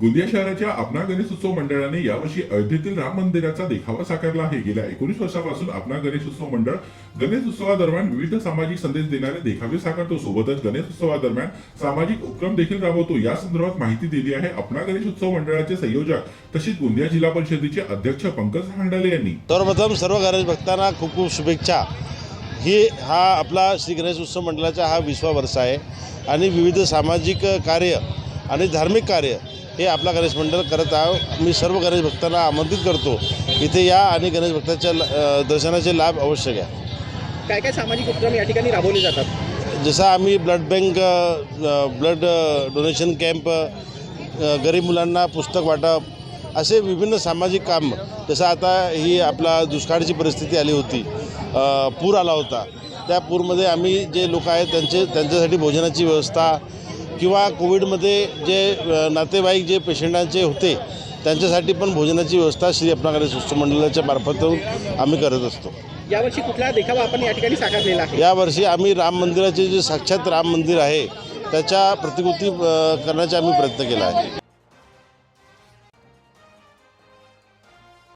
गोंदिया शहराच्या आपणा गणेशोत्सव मंडळाने यावर्षी अयोध्येतील राम मंदिराचा देखावा साकारला आहे. गेल्या एकोणीस वर्षापासून आपणा गणेशोत्सव मंडळ गणेश उत्सवादरम्यान विविध सामाजिक संदेश देणारे देखावे साकारतो. सोबतच गणेश उत्सवादरम्यान सामाजिक उपक्रम देखील राबवतो. या संदर्भात माहिती दिली आहे आपणा गणेशोत्सव मंडळाचे संयोजक तसेच गोंदिया जिल्हा परिषदेचे अध्यक्ष पंकज हांडाले यांनी. सर्वप्रथम सर्व गणेश भक्तांना खूप खूप शुभेच्छा. ही हा आपला श्री गणेश उत्सव मंडळाचा हा विश्वावर्ष आहे आणि विविध सामाजिक कार्य आणि धार्मिक कार्य हे आपला गणेश मंडळ करत आहो. मी सर्व गणेश भक्तांना आमंत्रित करतो. इथे या आणि गणेश भक्ताच्या दर्शनाचे लाभ अवश्य घ्या. काय काय सामाजिक उपक्रम या ठिकाणी राबवले जातात? जसं आम्ही blood bank blood donation camp गरीब मुलांना पुस्तक वाटप असे विभिन्न सामाजिक काम. जसं आता ही आपला दुष्काळाची परिस्थिती आली होती. पूर आला होता. त्या पूरमध्ये आम्ही जे लोक आहेत त्यांचे त्यांच्यासाठी भोजनाची व्यवस्था किंवा कोविडमध्ये जे नातेवाईक जे पेशंटांचे होते त्यांच्यासाठी पण भोजनाची व्यवस्था श्री अपना गणेश उत्सव मंडळाच्या मार्फतून आम्ही करत असतो. यावर्षी कुठला देखावा आपण या ठिकाणी साकारलेला आहे? यावर्षी आम्ही राम मंदिराचे जे साक्षात राम मंदिर आहे त्याच्या प्रतिकृती करण्याचा आम्ही प्रयत्न केला आहे.